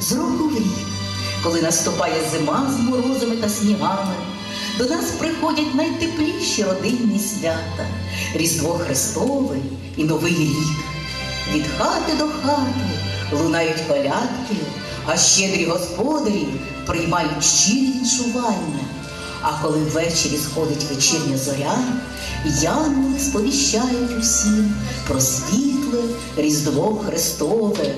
з року в рік, коли наступає зима з морозами та снігами, до нас приходять найтепліші родинні свята, Різдво Христове і Новий рік. Від хати до хати лунають колядки, а щедрі господарі приймають щирі відчування. А коли ввечері сходить вечірня зоря, янголи сповіщають усім про світле Різдво Христове.